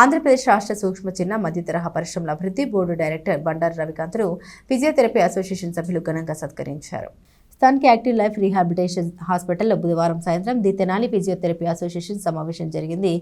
ఆంధ్రప్రదేశ్ రాష్ట్ర సూక్ష్మ చిన్న మధ్య తరహా పరిశ్రమల అభివృద్ధి బోర్డు డైరెక్టర్ బండారు రవికాంత్ను ఫిజియోథెరపీ అసోసియేషన్ సభ్యులు ఘనంగా సత్కరించారు. స్థానిక యాక్టివ్ లైఫ్ రీహాబిలిటేషన్ హాస్పిటల్లో బుధవారం సాయంత్రం ది తెనాలి ఫిజియోథెరపీ అసోసియేషన్ సమావేశం జరిగింది.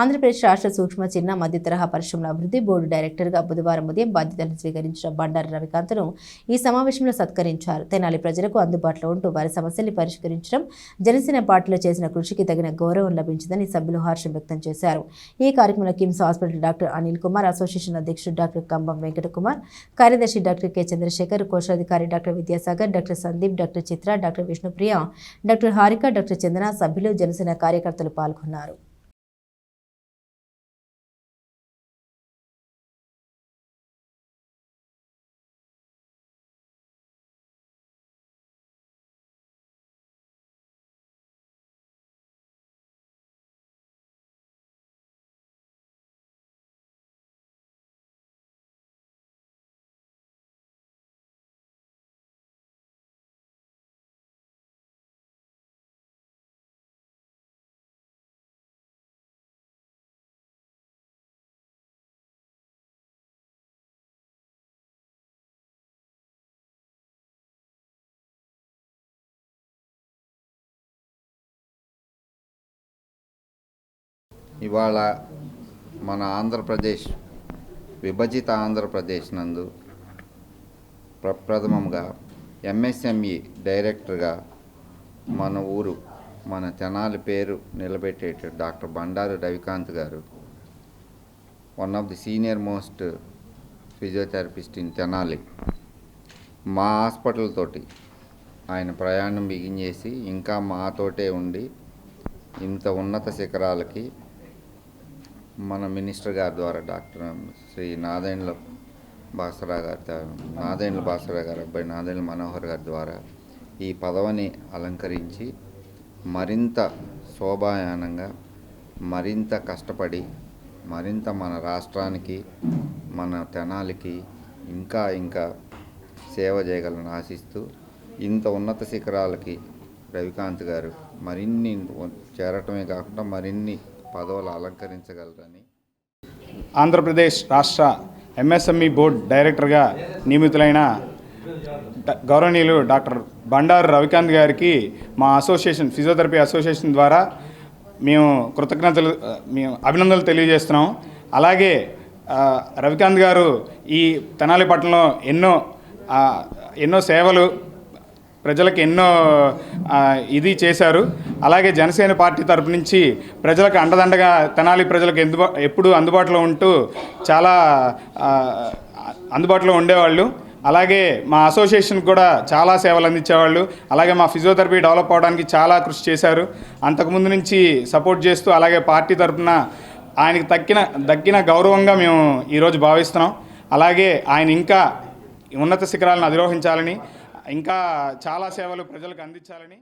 ఆంధ్రప్రదేశ్ రాష్ట్ర సూక్ష్మ చిన్న మధ్య తరహా పరిశ్రమల అభివృద్ధి బోర్డు డైరెక్టర్గా బుధవారం ఉదయం బాధ్యతలు స్వీకరించిన బండారు రవికాంత్ను ఈ సమావేశంలో సత్కరించారు. తెనాలి ప్రజలకు అందుబాటులో ఉంటూ వారి సమస్యల్ని పరిష్కరించడం జనసేన పార్టీలో చేసిన కృషికి తగిన గౌరవం లభించిందని సభ్యులు హర్షం వ్యక్తం చేశారు. ఈ కార్యక్రమంలో KIMS hospital doctor Anil Kumar association అధ్యక్షుడు డాక్టర్ కంబం వెంకటకుమార్ కార్యదర్శి డాక్టర్ కె చంద్రశేఖర్ కోశాధికారి doctor Vidyasagar doctor Sandeep doctor Chitra doctor Vishnupriya doctor Harika doctor Chandana సభ్యులు జనసేన కార్యకర్తలు పాల్గొన్నారు. ఇవాళ మన ఆంధ్రప్రదేశ్ విభజిత ఆంధ్రప్రదేశ్ నందు ప్రప్రథమంగా ఎంఎస్ఎంఈ డైరెక్టర్గా మన ఊరు మన తెనాలి పేరు నిలబెట్టేట డాక్టర్ బండారు రవికాంత్ గారు one of the senior most physiotherapist in Tenali. మా హాస్పిటల్ తోటి ఆయన ప్రయాణం బిగించేసి ఇంకా మాతోటే ఉండి ఇంత ఉన్నత శిఖరాలకి మన మినిస్టర్ గారి ద్వారా డాక్టర్ శ్రీ నాదేండ్ల బాసరా గారి నాదేండ్ల నాదెండ్ల బాసరా గారి అబ్బాయి నాదేండ్ల మనోహర్ గారి ద్వారా ఈ పదవిని అలంకరించి మరింత శోభాయానంగా మరింత కష్టపడి మరింత మన రాష్ట్రానికి మన తెనాలికి ఇంకా ఇంకా సేవ చేయగలని ఆశిస్తూ ఇంత ఉన్నత శిఖరాలకి రవికాంత్ గారు మరిన్ని చేరటమే కాకుండా మరిన్ని పదవులు అలంకరించగలరని. ఆంధ్రప్రదేశ్ రాష్ట్ర ఎంఎస్ఎంఈ బోర్డ్ డైరెక్టర్గా నియమితులైన గౌరవనీయులు డాక్టర్ బండారు రవికాంత్ గారికి మా అసోసియేషన్ ఫిజియోథెరపీ అసోసియేషన్ ద్వారా మేము కృతజ్ఞతలు మేము అభినందనలు తెలియజేస్తున్నాం. అలాగే రవికాంత్ గారు ఈ తెనాలి పట్టణంలో ఎన్నో ఎన్నో సేవలు ప్రజలకు ఎన్నో ఇది చేశారు. అలాగే జనసేన పార్టీ తరపు నుంచి ప్రజలకు అండదండగా తెనాలి ప్రజలకు ఎందుబా ఎప్పుడూ అందుబాటులో ఉంటూ చాలా అందుబాటులో ఉండేవాళ్ళు. అలాగే మా అసోసియేషన్కి కూడా చాలా సేవలు అందించేవాళ్ళు. అలాగే మా ఫిజియోథెరపీ డెవలప్ అవడానికి చాలా కృషి చేశారు. అంతకుముందు నుంచి సపోర్ట్ చేస్తూ అలాగే పార్టీ తరఫున ఆయనకి తక్కిన దక్కిన గౌరవంగా మేము ఈరోజు భావిస్తున్నాం. అలాగే ఆయన ఇంకా ఉన్నత శిఖరాలను అధిరోహించాలని ఇంకా చాలా సేవలు ప్రజలకు అందించాలని